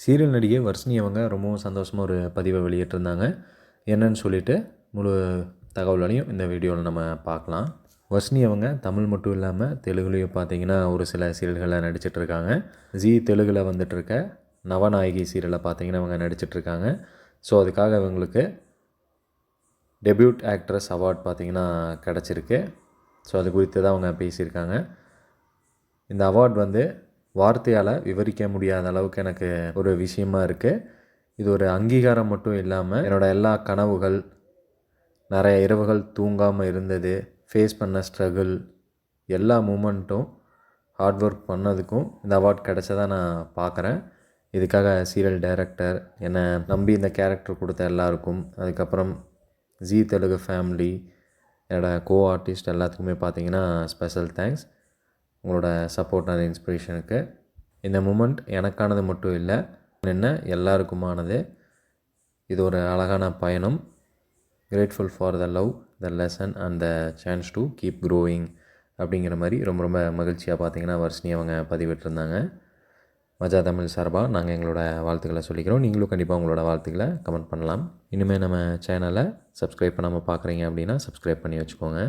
Serial நடிகை வர்ஷினி அவங்க ரொம்பவும் சந்தோஷமாக ஒரு பதிவை வெளியிட்டிருந்தாங்க. என்னன்னு சொல்லிட்டு முழு தகவலையும் இந்த வீடியோவில் நம்ம பார்க்கலாம். வர்ஷினி அவங்க தமிழ் மட்டும் இல்லாமல் தெலுங்குலேயும் பார்த்தீங்கன்னா ஒரு சில சீரியல்களில் நடிச்சிட்ருக்காங்க. ஜி தெலுங்கில் வந்துட்டுருக்க நவநாயகி சீரியலில் பார்த்தீங்கன்னா அவங்க நடிச்சிட்ருக்காங்க. ஸோ அதுக்காக இவங்களுக்கு டெபியூட் ஆக்ட்ரஸ் அவார்ட் பார்த்திங்கன்னா கிடச்சிருக்கு. ஸோ அது குறித்து தான் அவங்க பேசியிருக்காங்க. இந்த அவார்ட் வந்து வார்த்தையால் விவரிக்க முடியாத அளவுக்கு எனக்கு ஒரு விஷயமா இருக்குது இது ஒரு அங்கீகாரம் மட்டும் இல்லாமல் என்னோடய எல்லா கனவுகள் நிறைய இரவுகள் தூங்காமல் இருந்தது ஃபேஸ் பண்ண ஸ்ட்ரகிள் எல்லா மூமெண்ட்டும் ஹார்ட் ஒர்க் பண்ணதுக்கும் இந்த அவார்ட் கிடச்சதாக நான் பார்க்குறேன் இதுக்காக சீரியல் டைரக்டர் என்னை நம்பி இந்த கேரக்டர் கொடுத்த எல்லாருக்கும் அதுக்கப்புறம் ஜி தெலுங்கு ஃபேமிலி என்னோடய கோ ஆர்டிஸ்ட் எல்லாத்துக்குமே பார்த்தீங்கன்னா ஸ்பெஷல் தேங்க்ஸ் உங்களோட சப்போர்ட் அண்ட் இன்ஸ்பிரேஷனுக்கு இந்த மூமெண்ட் எனக்கானது மட்டும் இல்லை என்ன எல்லாருக்குமானது. இது ஒரு அழகான பயணம். Grateful for the love the lesson and the chance to keep growing அப்படிங்கிற மாதிரி ரொம்ப ரொம்ப மகிழ்ச்சியாக பார்த்தீங்கன்னா வர்ஷினி அவங்க பதிவிட்டிருந்தாங்க. மஜா தமிழ் சார்பாக நாங்கள் எங்களோட வாழ்த்துக்களை சொல்லிக்கிறோம். நீங்களும் கண்டிப்பாக உங்களோட வாழ்த்துக்களை கமெண்ட் பண்ணலாம். இனிமேல் நம்ம சேனலை சப்ஸ்கிரைப் பண்ணாமல் பார்க்குறீங்க அப்படின்னா சப்ஸ்கிரைப் பண்ணி வச்சுக்கோங்க.